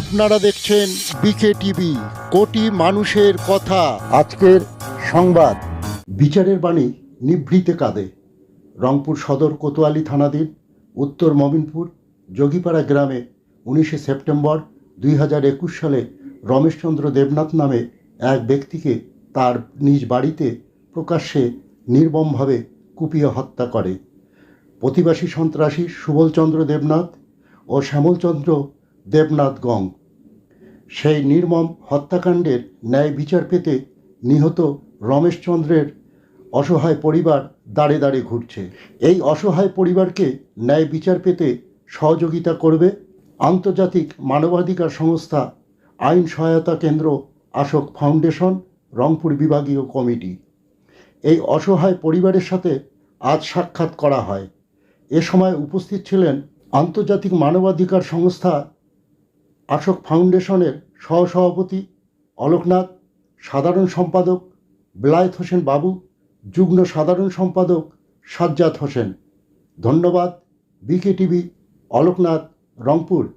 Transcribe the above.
আপনারা দেখছেন বিকে টিভি, কোটি মানুষের কথা। আজকের সংবাদ, বিচারের বাণী নিভৃতে কাঁদে রংপুর সদর কোতোয়ালি থানাধীন, উত্তর মমিনপুর, যোগীপাড়া গ্রামে উনিশে সেপ্টেম্বর দুই হাজার একুশ সালে রমেশচন্দ্র দেবনাথ নামে এক ব্যক্তিকে তার নিজ বাড়িতে প্রকাশ্যে নির্মমভাবে কুপিয়ে হত্যা করে। প্রতিবাসী সন্ত্রাসী সুবলচন্দ্র দেবনাথ ও শ্যামলচন্দ্র দেবনাথ গং সেই নির্মম হত্যাকাণ্ডের ন্যায় বিচার পেতে নিহত রমেশচন্দ্রের অসহায় পরিবার দাঁড়ে দাঁড়ে ঘুরছে। এই অসহায় পরিবারকে ন্যায় বিচার পেতে সহযোগিতা করবে আন্তর্জাতিক মানবাধিকার সংস্থা আইন সহায়তা কেন্দ্র আশোক ফাউন্ডেশন, রংপুর বিভাগীয় কমিটি। এই অসহায় পরিবারের সাথে আজ সাক্ষাৎ করা হয়। এ সময় উপস্থিত ছিলেন আন্তর্জাতিক মানবাধিকার সংস্থা আশোক ফাউন্ডেশনের সহসভাপতি অলোকনাথ, সাধারণ সম্পাদক বেলায়েত হোসেন বাবু, যুগ্ম সাধারণ সম্পাদক সাজ্জাদ হোসেন। ধন্যবাদ বিকে টিভি অলোকনাথ, রংপুর।